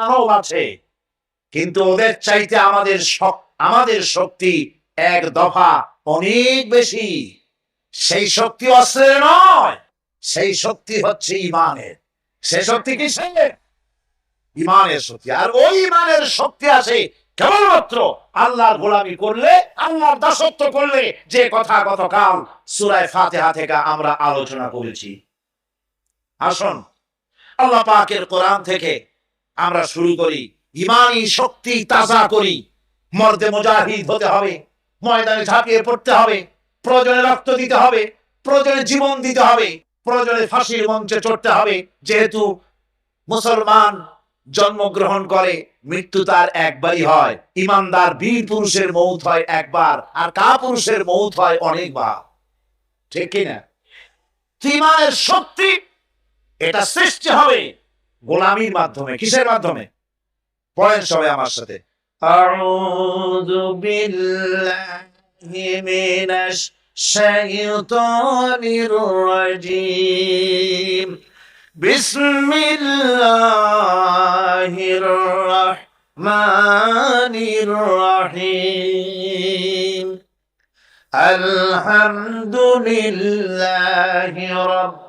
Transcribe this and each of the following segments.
মানব আছে। কিন্তু ওদের চাইতে আমাদের আমাদের শক্তি এক দফা অনেক বেশি। সেই শক্তি অস্ত্রের নয় সেই শক্তি হচ্ছে ইমানের। সে শক্তি কিসের? ইমানের শক্তি। আর ওই ইমানের শক্তি আছে কেবলমাত্র আল্লাহর গোলামি করলে আল্লাহর দাসত্ব করলে যে কথা গতকাল সুরায় ফাতেহা থেকে আমরা আলোচনা করেছি। আসুন আল্লাহ পাকের কোরআন থেকে আমরা শুরু করি। ইমানি শক্তি তাজা করি। মর্দে মুজাহিদ হতে হবে, ময়দানে ঝাঁপিয়ে পড়তে হবে, প্রয়োজনে রক্ত দিতে হবে, প্রয়োজনে জীবন দিতে হবে, প্রয়োজনে ফাঁসির মঞ্চে চড়তে হবে। যেহেতু মুসলমান জন্মগ্রহণ করে, মৃত্যু তার একবারই হয়। ইমানদার বীর পুরুষের মৌত হয় একবার, আর কা পুরুষের মৌত হয় অনেকবার। ঠিক কিনা ইমানের শক্তি এটা সৃষ্টি হবে। গোলামির মাধ্যমে কিসের মাধ্যমে পড়েন সবাই আমার সাথে أعوذ بالله من الشيطان الرجيم بسم الله الرحمن الرحيم الحمد لله رب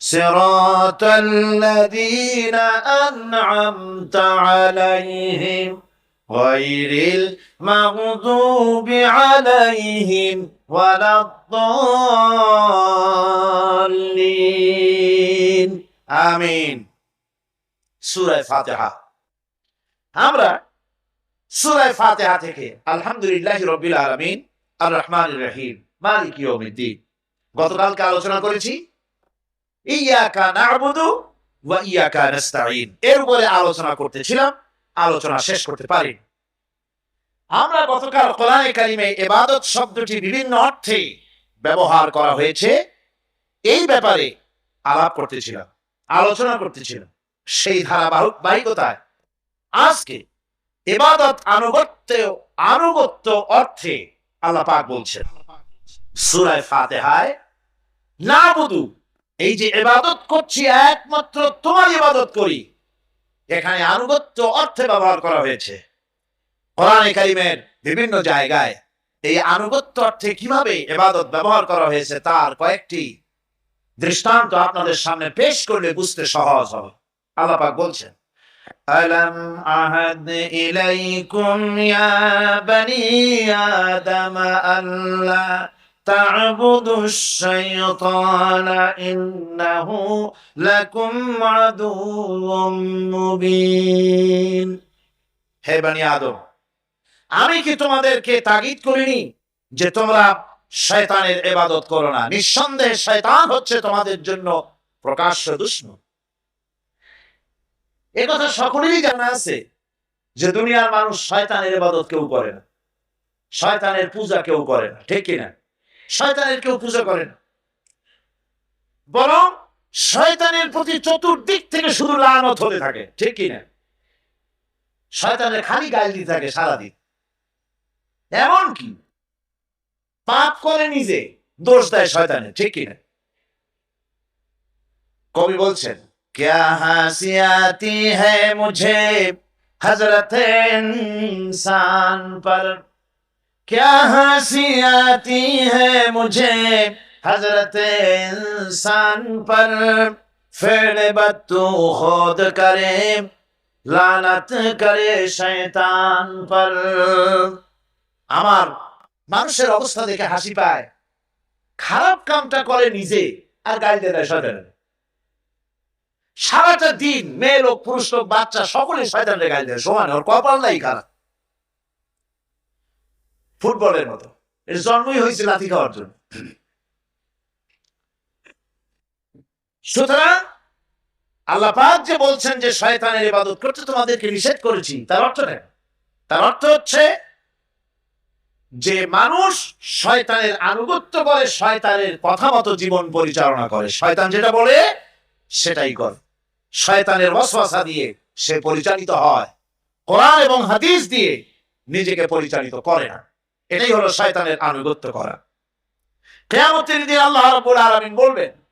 صراط الذين أنعمت عليهم غير المغضوب عليهم ولا الضالين آمين সুরায় ফাতেহা আমরা সুরায় ফাতেহা থেকে আলহামদুলিল্লাহ রবিল আলমিন আর রহমান রহিম মালিক ইয়মিদ্দিন গতকালকে আলোচনা করেছি এর উপরে আলোচনা করতেছিলাম, আলোচনা শেষ করতে পারি আমরা গতকাল কোরআনে কারিমে ইবাদত শব্দটি বিভিন্ন অর্থে ব্যবহার করা হয়েছে। এই ব্যাপারে আলাপ করতেছিলাম, আলোচনা করতেছিলাম। সেই ধারাবাহিকতায় আজকে ইবাদত আনুগত্য আনুগত্য অর্থে আল্লাহ বলছেন সূরায়ে ফাতিহায় না বুধু এই যে ইবাদত করছি একমাত্র তোমার ইবাদত করি এখানে আনুগত্য অর্থে ব্যবহার করা হয়েছে কোরআনে কারিমের বিভিন্ন জায়গায় এই আনুগত্য অর্থে কিভাবে ইবাদত ব্যবহার করা হয়েছে তার কয়েকটি দৃষ্টান্ত আপনাদের সামনে পেশ করলে বুঝতে সহজ হবে আল্লাহ পাক বলছেন ألم أعهد إليكم يا بني آدم ألا تعبدوا الشيطان إنه لكم عدو مبين হে বানি আদম আমি কি তোমাদেরকে তাগিদ করিনি যে তোমরা শয়তানের ইবাদত করো না নিঃসন্দেহে শয়তান হচ্ছে তোমাদের জন্য প্রকাশ্য দুশ্মন এ কথা সকলেরই জানা আছে যে দুনিয়ার মানুষ শয়তানের ইবাদত কেউ করে না শয়তানের পূজা কেউ করে না ঠিক কিনা শয়তানের কেউ পূজা করে না বরং শয়তানের প্রতি চতুর্দিক থেকে শুধু লানত হতে থাকে ঠিক কিনা শয়তানের খালি গাল দিতে থাকে সারাদিন এমন কি পাপ করে নিজে দোষ দেয় শয়তানের ঠিক কিনা কবি বলছেন क्या हंसी आती है मुझे हजरत इंसान पर क्या हंसी आती है मुझे हजरत इंसान पर फिर बत्तू खुद करे লানত করে শয়তান পর আমার মানুষের অবস্থা দেখে হাসি পায় খারাপ কামটা করে নিজে আর গালি দেয় শয়তানের সারাটা দিন মেয়ে লোক পুরুষ লোক বাচ্চা সকলে শয়তানের গালি দেয় সমান ওর কপাল নাই খারাপ ফুটবলের মতো। এর জন্মই হয়েছে লাথি খাওয়ার জন্য। সুতরাং আল্লাহ পাক যে বলছেন যে শয়তানের ইবাদত করতে তোমাদেরকে নিষেধ করেছি, তার অর্থ নেই। তার অর্থ হচ্ছে যে মানুষ শয়তানের আনুগত্য করে, শয়তানের কথা মতো জীবন পরিচালনা করে। শয়তান যেটা বলে, সেটাই করে। শয়তানের ওয়াসওয়াসা দিয়ে সে পরিচালিত হয়। কোরআন এবং হাদিস দিয়ে নিজেকে পরিচালিত করে না। এটাই হলো শয়তানের আনুগত্য করা কেয়ামতের দিন আল্লাহ রাব্বুল আলামিন বলবেন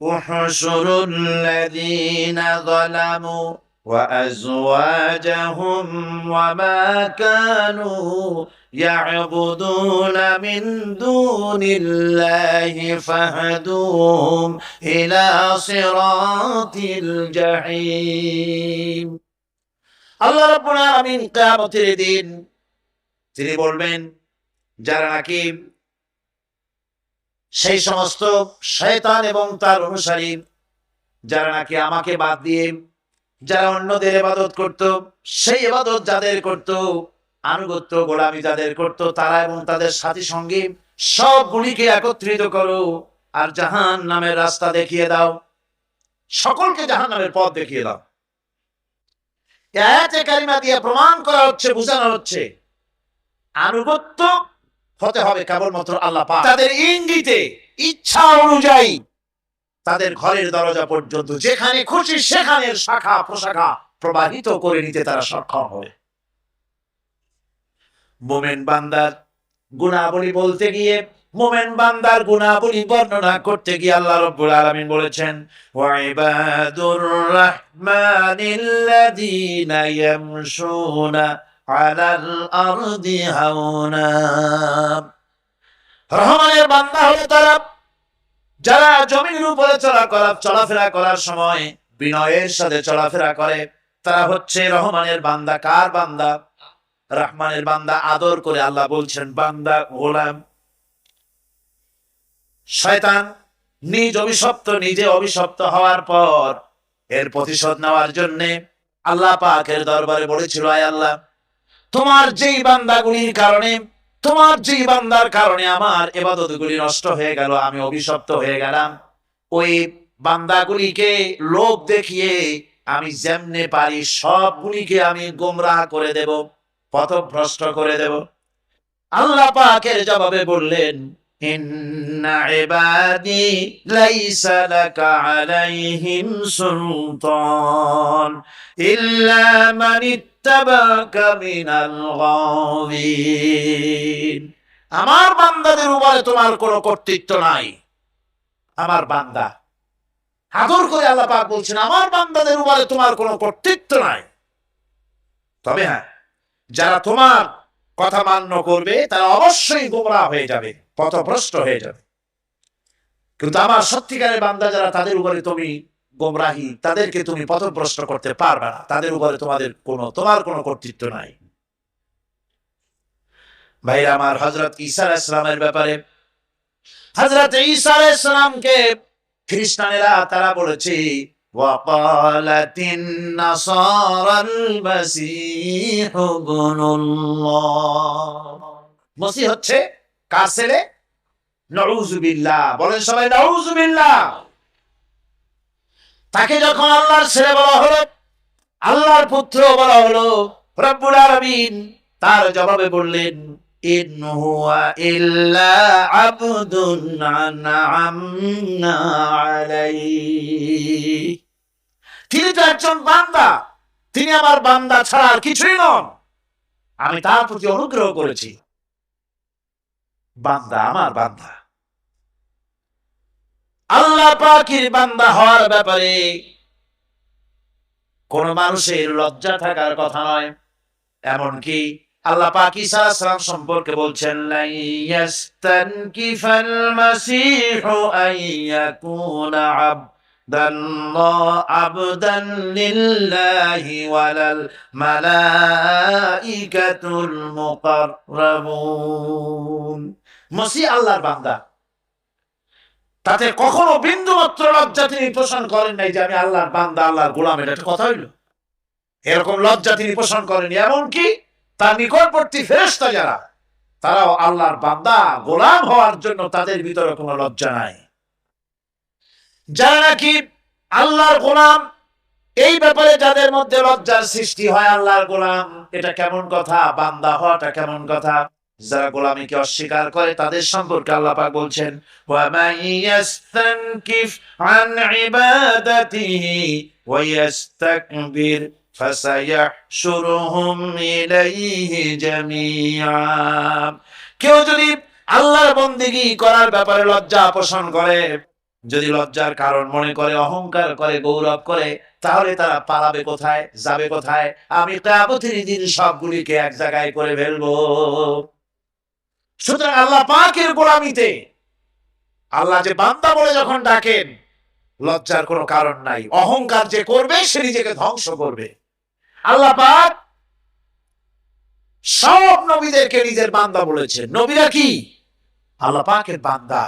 احشروا الذين ظلموا وأزواجهم وما كانوا يعبدون من دون الله فهدوهم إلى صراط الجحيم আল্লাহ রাব্বুল আলামিন কিয়ামতের দিন তিনি বলবেন, যারা নাকি সেই সমস্ত শয়তান এবং তার অনুসারী, যারা নাকি আমাকে বাদ দিয়ে, যারা অন্যদের ইবাদত করত, সেই ইবাদত যাদের করত, আনুগত্য, গোলামি যাদের করত, তারা এবং তাদের সাথী সঙ্গী সবগুলিকে একত্রিত করো আর জাহান নামের রাস্তা দেখিয়ে দাও। সকলকে জাহান নামের পথ দেখিয়ে দাও। দিয়ে প্রমাণ করা হচ্ছে, বোঝানো হচ্ছে। আনুগত্য হতে হবে কেবলমাত্র আল্লাহ পাক। তাদের ইঙ্গিতে, ইচ্ছা অনুযায়ী তাদের ঘরের দরজা পর্যন্ত যেখানে খুশি সেখানে শাখা প্রশাখা প্রবাহিত করে নিতে তারা সক্ষম হবে। মোমেন বান্দার গুণাবলী বলতে গিয়ে, মোমেন বান্দার গুণাবলী বর্ণনা করতে গিয়ে আল্লাহ রব্বুল আলামিন বলেছেন, ওয়াইবাদুর রাহমানিল্লাযীনা ইয়ামশুনা আরদি হাওনা। রহমানের বান্দা যারা জমিনের উপরে চলা করা চলাফেরা করার সময় বিনয়ের সাথে চলাফেরা করে। তারা হচ্ছে রহমানের বান্দা, কার বান্দা? রহমানের বান্দা আদর করে আল্লাহ বলছেন, বান্দা, গোলাম। শয়তান নিজ অভিশপ্ত, নিজে অভিশপ্ত হওয়ার পর এর প্রতিশোধ নেওয়ার জন্যে আল্লাহ পাকের দরবারে বলেছিল, আয় আল্লাহ তোমার যেই বান্দাগুলির কারণে, তোমার যেই বান্দার কারণে আমার এবাদতগুলি নষ্ট হয়ে গেল, আমি অভিশপ্ত হয়ে গেলাম। ওই বান্দাগুলিকে লোভ দেখিয়ে আমি যেমনে পারি সবগুলিকে আমি গোমরাহ করে দেব, পথভ্রষ্ট করে দেব। আল্লাহ পাকের জবাবে বললেন, ইন্না ইবাদি লাইসা লাকা আলাইহিম সুলতান, ইল্লা ইত্তাবাকা মিনাল গাওয়িন আমার বান্দাদের উপরে তোমার কোনো কর্তৃত্ব নাই। আমার বান্দা। আদর করে আল্লাহ পাক বলছেন, আমার বান্দাদের উপরে তোমার কোনো কর্তৃত্ব নাই। তবে হ্যাঁ যারা তোমার কথা মান্য করবে, তারা অবশ্যই গোমরা হয়ে যাবে, পথভ্রষ্ট হয়ে যাবে। কিন্তু আমার সত্যিকারের বান্দা যারা তাদের উপরে তুমি গোমরাহি তাদেরকে তুমি পথভ্রষ্ট করতে পারবে না তাদের উপরে তোমাদের কোনো তোমার কোনো কর্তৃত্ব নাই ভাই আমার হজরত ঈসা আলাইহিস সালামের ব্যাপারে হজরত ঈসা আলাইহিস সালামকে খ্রিস্টানেরা তারা বলেছে وقالت النصارى المسيح ابن الله মসিহ হচ্ছে কার ছেলে নউজুবিল্লাহ বলেন সবাই নউজুবিল্লাহ তাকে যখন আল্লাহর ছেলে বলা হলো, আল্লাহর পুত্র বলা হলো, রব্বুল আলামিন তার জবাবে বললেন ইন হুয়া ইল্লা আবদুন আনআমনা আলাইহি। তিনি তো একজন বান্দা, তিনি আমার বান্দা ছাড়া আর কিছুই নন। আমি তার প্রতি অনুগ্রহ করেছি। বান্দা আমার বান্দা। আল্লাহ পাখির বান্দা হওয়ার ব্যাপারে কোন মানুষের লজ্জা থাকার কথা নয়। এমনকি আল্লাহ পাক সালাম সম্পর্কে বলছেন আবদান ওয়ালাল মসিহ আল্লাহর বান্দা তাতে কখনো বিন্দু মাত্র লজ্জা তিনি পোষণ করেন নাই যে আমি আল্লাহর বান্দা, আল্লাহর গোলাম, এটা একটা কথা হইল। এরকম লজ্জা তিনি পোষণ করেন এমনকি তার নিকটবর্তী ফেরেশতা যারা, তারাও আল্লাহর বান্দা, গোলাম হওয়ার জন্য তাদের ভিতরে কোনো লজ্জা নাই। যারা নাকি আল্লাহর গোলাম, এই ব্যাপারে যাদের মধ্যে লজ্জার সৃষ্টি হয় আল্লাহর গোলাম, এটা কেমন কথা? বান্দা হওয়াটা কেমন কথা? যারা গোলামীকে অস্বীকার করে, তাদের সম্পর্কে আল্লাপাক বলছেন কেউ যদি আল্লাহর বন্দিগি করার ব্যাপারে লজ্জা পোষণ করে, যদি লজ্জার কারণ মনে করে, অহংকার করে, গৌরব করে, তাহলে তারা পালাবে কোথায়, যাবে কোথায়? আমি কাবতির দিন সবগুলিকে এক জায়গায় করে ফেলব। সুতরাং আল্লাহ পাকের গোলামিতে আল্লাহ যে বান্দা বলে যখন ডাকেন লজ্জার কোনো কারণ নাই অহংকার যে করবে সে নিজেকে ধ্বংস করবে আল্লাহ পাক সব নবীদেরকে নিজের বান্দা বলেছেন নবীরা কি আল্লাহ পাকের বান্দা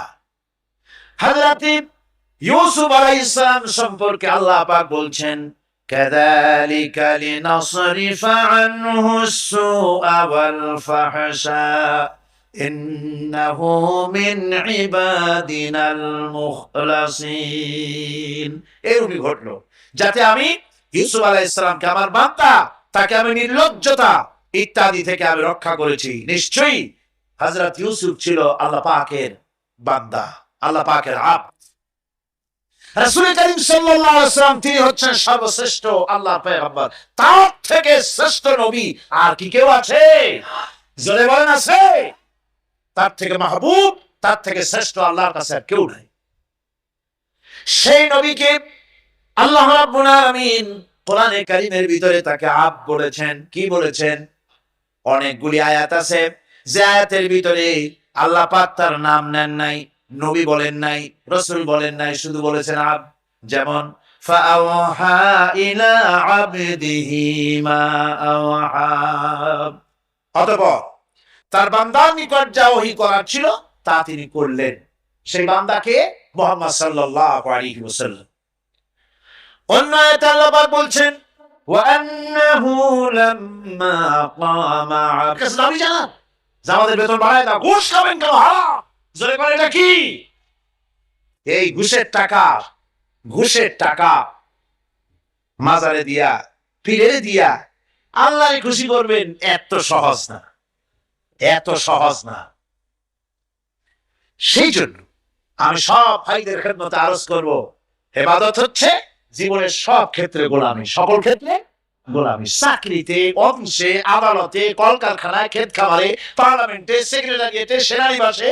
হযরত ইউসুফ আলাইহিস সালাম সম্পর্কে আল্লাহ পাক বলছেন كذلك لنصرف عنه السوء والفحشاء إنه من عبادنا المخلصين এরূপই ঘটলো যাতে আমি ইউসুফ আলাইহিস সালামকে আমার বান্দা তাকে আমি নির্লজ্জতা ইত্যাদি থেকে আমি রক্ষা করেছি নিশ্চয়ই হযরত ইউসুফ ছিল আল্লাহ পাকের বান্দা আল্লাহ পাকের আব রাসূল করিম সাল্লাল্লাহু আলাইহি ওয়াসাল্লাম তিনি হচ্ছেন সর্বশ্রেষ্ঠ আল্লাহর পয়গম্বর তার থেকে শ্রেষ্ঠ নবী আর কি কেউ আছে জোরে বলেন আছে তার থেকে মাহবুব, তার থেকে শ্রেষ্ঠ আল্লাহর কাছে আর কেউ নাই। সেই নবীকে আল্লাহ আমিন কোরআনে কারিমের ভিতরে তাকে আব বলেছেন, কি বলেছেন? অনেকগুলি আয়াত আছে। যে আয়াতের ভিতরে আল্লাহ পাক তার নাম নেন নাই, নবী বলেন নাই, রসুল বলেন নাই, শুধু বলেছেন আব। যেমন অতপর তার বান্দার নিকট যা ওহি করার ছিল, তা তিনি করলেন। সেই বান্দাকে মোহাম্মদ সাল্লাহ আলী ওসাল্লাম অন্য আল্লাহবাক বলছেন আমাদের বেতন বাড়ায় না ঘুষ খাবেন কেন? হা জোরে করে এটা কি? এই ঘুষের টাকা ঘুষের টাকা, মাজারে দিয়া ফিরে দিয়া আল্লাহ খুশি করবেন, এত সহজ না। এত সহজ না। সেই জন্য আমি সব ভাইদের খেদমতে আরজ করব। হেবাদত হচ্ছে জীবনের সব ক্ষেত্রে গোলামি, সকল ক্ষেত্রে গোলামি। চাকরিতে, অফিসে, আদালতে, কলকারখানায় ক্ষেত খামারে পার্লামেন্টে, সেক্রেটারিয়েটে, সেনানিবাসে,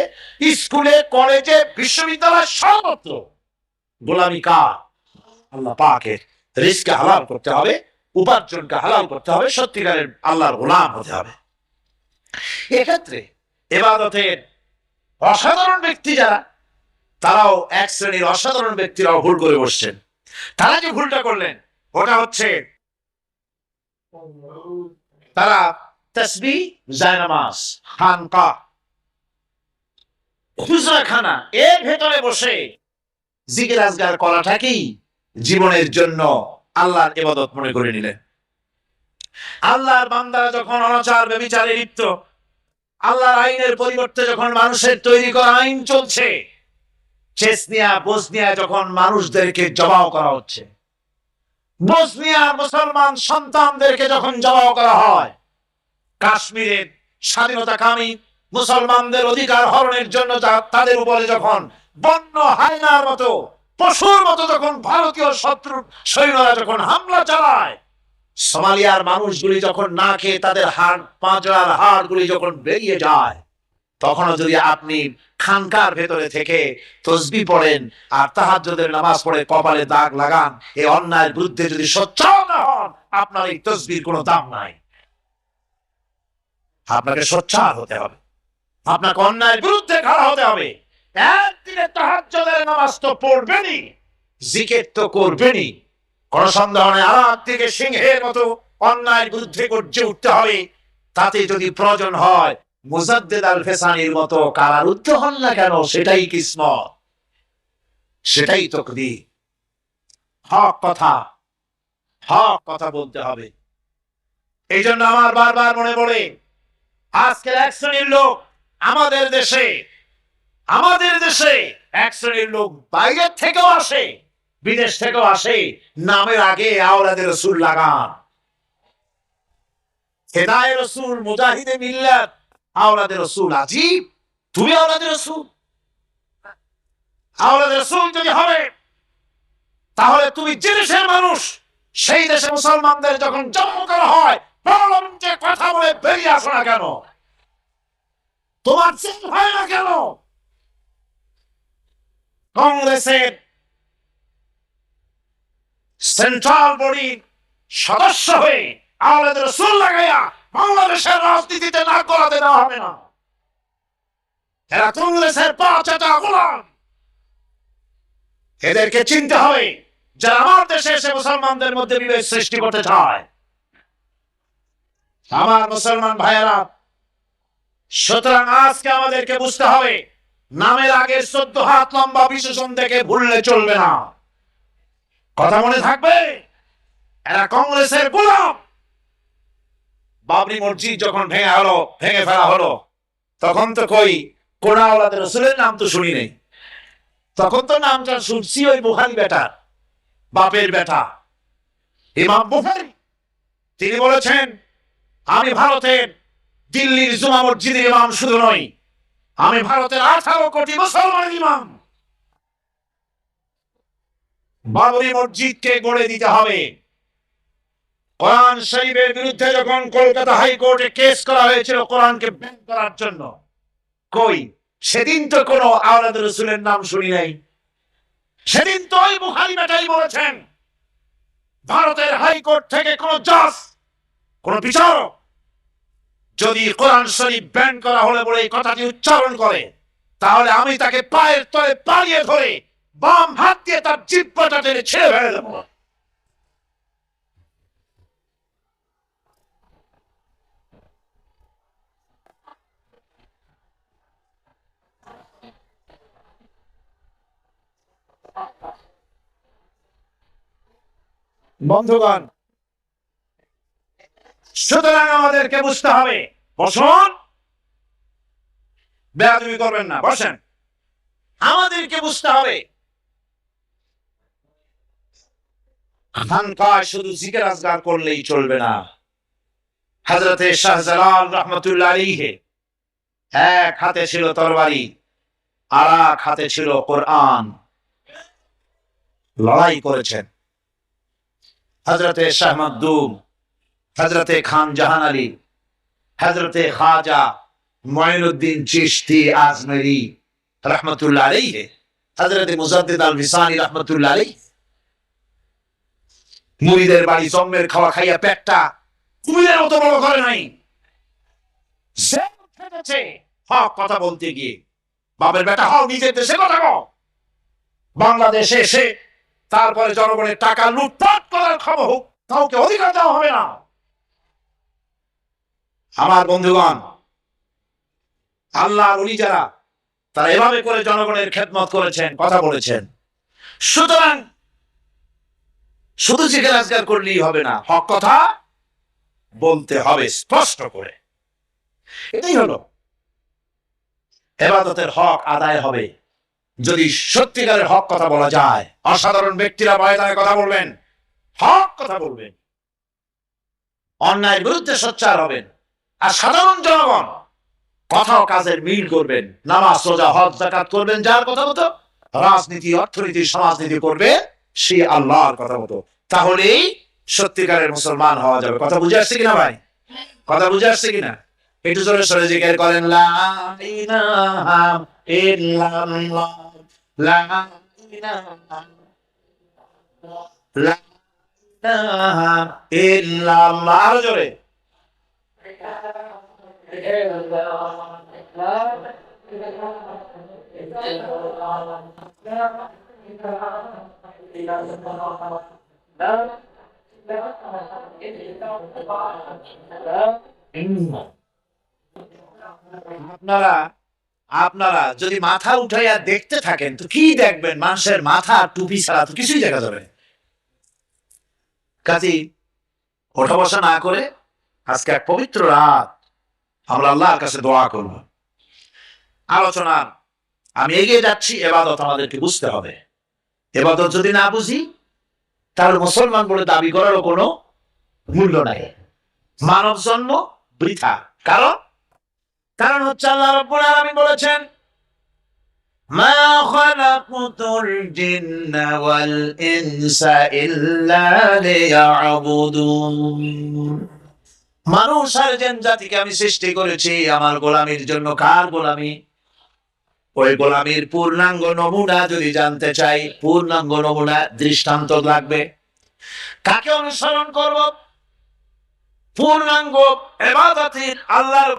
স্কুলে, কলেজে, বিশ্ববিদ্যালয় সর্বত্র। গোলামি কার? আল্লাহ পাকে রিস্ককে হালাল করতে হবে, উপার্জনকে হালাল করতে হবে, সত্যিকারের আল্লাহর গোলাম হতে হবে। এক্ষেত্রে এবাদতের অসাধারণ ব্যক্তি যারা, তারাও এক শ্রেণির অসাধারণ ব্যক্তিরাও ভুল করে বসছেন। তারা যে ভুলটা করলেন, ওটা হচ্ছে তারা তসবি খানকা খুচরাখানা এর ভেতরে বসে জিকির আজগার করাটাকেই জীবনের জন্য আল্লাহর এবাদত মনে করে নিলেন। আল্লাহর বান্দারা যখন অনাচার, ব্যবিচারে লিপ্ত, আল্লাহর আইনের পরিবর্তে যখন মানুষের তৈরি করা আইন চলছে চেসনিয়া বসনিয়া যখন মানুষদেরকে জবাও করা হচ্ছে। বসনিয়ার মুসলমান সন্তানদেরকে যখন জবাও করা হয়, কাশ্মীরের স্বাধীনতা স্বাধীনতাকামী মুসলমানদের অধিকার হরণের জন্য তাদের উপরে যখন বন্য হায়নার মতো, পশুর মতো যখন ভারতীয় শত্রু সৈন্যরা যখন হামলা চালায় সোমালিয়ার মানুষগুলি যখন না খেয়ে তাদের হাড়, পাঁচড়ার হাড়গুলি যখন বেরিয়ে যায়, তখনও যদি আপনি খানকার ভেতরে থেকে তসবি পড়েন আর তাহাজ্জুদের নামাজ পড়ে কপালে দাগ লাগান এই অন্যায়ের বিরুদ্ধে যদি সোচ্চার না হন, আপনার এই তসবির কোনো দাম নাই। আপনাকে সোচ্চার হতে হবে। আপনাকে অন্যায়ের বিরুদ্ধে খাড়া হতে হবে। একদিনে তাহাজ্জুদের নামাজ তো পড়বেনই, জিকির তো করবেনই। কোন সন্দেহ নেই আর থেকে সিংহের মতো অন্যায়ের বিরুদ্ধে গর্জে উঠতে হবে। তাতে যদি প্রয়োজন হয়, মুজাদ্দেদ আল ফেসানির মতো কারারুদ্ধ হন না কেন, সেটাই কিসমত। সেটাই তকদি হক কথা। হক কথা বলতে হবে। এই জন্য আমার বারবার মনে পড়ে, আজকের এক শ্রেণির লোক আমাদের দেশে আমাদের দেশে এক শ্রেণির লোক বাইরের থেকেও আসে। বিদেশ থেকেও আসে নামের আগে আওলাদের রসুল লাগান। হেদায় রসুল, মুজাহিদে মিল্লাত, আওলাদের রসুল আজিব। তুমি আওলাদের রসুল? আওলাদের রসুল যদি হবে, তাহলে তুমি যে দেশের মানুষ, সেই দেশে মুসলমানদের যখন জন্ম করা হয় পার্লামেন্টে কথা বলে বেরিয়ে আসো না কেন? তোমার চেন হয় না কেন? কংগ্রেসের সেন্ট্রাল বডির সদস্য হয়ে আওলাদের রসুল লাগাইয়া বাংলাদেশের রাজনীতিতে না করাতে দেওয়া হবে না। এরা কংগ্রেসের পাঁচটা গোলাম। এদেরকে চিনতে হবে যারা আমার দেশে এসে মুসলমানদের মধ্যে সৃষ্টি করতে চায়। আমার মুসলমান ভাইয়েরা, সুতরাং আজকে আমাদেরকে বুঝতে হবে, নামের আগে চোদ্দ হাত লম্বা বিশেষণ থেকে ভুললে চলবে না। কথা মনে থাকবে? এরা কংগ্রেসের গোলাম। বাবরি মসজিদ যখন ভেঙে হলো, ভেঙে ফেলা হলো, তখন তো কই, কোনাওয়ালাদের রসুলের নাম তো শুনি নেই। তখন তো নামটা শুনছি ওই বুখারি বেটা, বাপের বেটা, ইমাম বুখারি। তিনি বলেছেন, আমি ভারতের দিল্লির জুমা মসজিদের ইমাম শুধু নই, আমি ভারতের আঠারো কোটি মুসলমানের ইমাম। বাবরি মসজিদকে গড়ে দিতে হবে। কোরআন শরীফের বিরুদ্ধে যখন কলকাতা হাইকোর্টে কেস করা হয়েছিল, কোরআনকে ব্যান করার জন্য। কই? সেদিন তো কোনো আওলাদ রসুলের নাম শুনি নাই। সেদিন তো ওই বুখারি বেটাই বলেছেন, ভারতের হাইকোর্ট থেকে কোন জাজ, কোন বিচারক, যদি কোরআন শরীফ ব্যান করা হলে বলে এই কথাটি উচ্চারণ করে, তাহলে আমি তাকে পায়ের তলে পালিয়ে ধরে বাম হাত দিয়ে তার জিব্বাটা টেনে ছেড়ে ফেলে দেবো। বন্ধুগণ, সুতরাং আমাদেরকে বুঝতে হবে, বসুন। বেয়াদবি করবেন না, বসেন। আমাদেরকে বুঝতে হবে খানকায় শুধু জিকির আজগার করলেই চলবে না। হজরতে শাহজালাল রহমতুল্লাহ আলীহে এক হাতে ছিল তরবারি, আর এক হাতে ছিল কোরআন। লড়াই করেছেন। হজরতে শাহ মকদুম হজরতে খান জাহান আলী হজরতে খাজা মঈনুদ্দিন চিশতি আজমেরি রহমতুল্লাহ আলাইহি হজরতে মুজাদ্দিদ আল ভিসানি রহমতুল্লাহ আলাইহি মুরিদের বাড়ি জন্মের খাওয়া খাইয়া পেটটা কুমিরের মতো বড় করে নাই। হক কথা বলতে গিয়ে। বাপের বেটা হও নিজের দেশে কথা বাংলাদেশে এসে তারপরে জনগণের টাকা লুটপাট করার খবর হোক, কাউকে অধিকার দেওয়া হবে না। আমার বন্ধুগণ, আল্লাহর উনি যারা, তারা এভাবে করে জনগণের খেদমত করেছেন, কথা বলেছেন। সুতরাং শুধু জিজ্ঞেস আজগার করলেই হবে না, হক কথা বলতে হবে স্পষ্ট করে। এটাই হলো। এবাদতের হক আদায় হবে। যদি সত্যিকারের হক কথা বলা যায়, অসাধারণ ব্যক্তিরা ময়দানে কথা বলবেন, হক কথা বলবেন। অন্যায়ের বিরুদ্ধে সোচ্চার হবেন। আর সাধারণ জনগণ কথা কাজের মিল করবেন। নামাজ সোজা হজ জাকাত করবেন, যার কথা মতো রাজনীতি, অর্থনীতি, সমাজনীতি করবে সে আল্লাহর কথা মতো। তাহলেই সত্যিকারের মুসলমান হওয়া যাবে। কথা বুঝে আসছে কিনা ভাই? কথা বুঝে আসছে কিনা? একটু জোরে সরে জিজ্ঞেস করেন লা লা লা আরও জোরে। আপনারা আপনারা যদি মাথা উঠাইয়া দেখতে থাকেন, তো কি দেখবেন? মানুষের মাথা, টুপি ছাড়া তো কিছুই দেখা যাবে। কাজী, ওঠা বসা না করে আজকে এক পবিত্র রাত আমরা আল্লাহর কাছে দোয়া করব। আলোচনা, আমি এগিয়ে যাচ্ছি, এবাদত আমাদেরকে বুঝতে হবে। এবাদত যদি না বুঝি, তাহলে মুসলমান বলে দাবি করারও কোনো মূল্য নাই। মানব জন্ম বৃথা। কারণ? কারণ হচ্ছে আল্লাহ রব্বুল আলামিন বলেছেন, মা খালাকতুল জিন্না ওয়াল ইনসা ইল্লা লিয়াবুদুন। মানুষ আর জাতিকে আমি সৃষ্টি করেছি, আমার গোলামির জন্য কার গোলামি? ওই গোলামির পূর্ণাঙ্গ নমুনা যদি জানতে চাই, পূর্ণাঙ্গ নমুনা দৃষ্টান্ত লাগবে। কাকে অনুসরণ করব? পূর্ণাঙ্গ এবাদতির আল্লাহর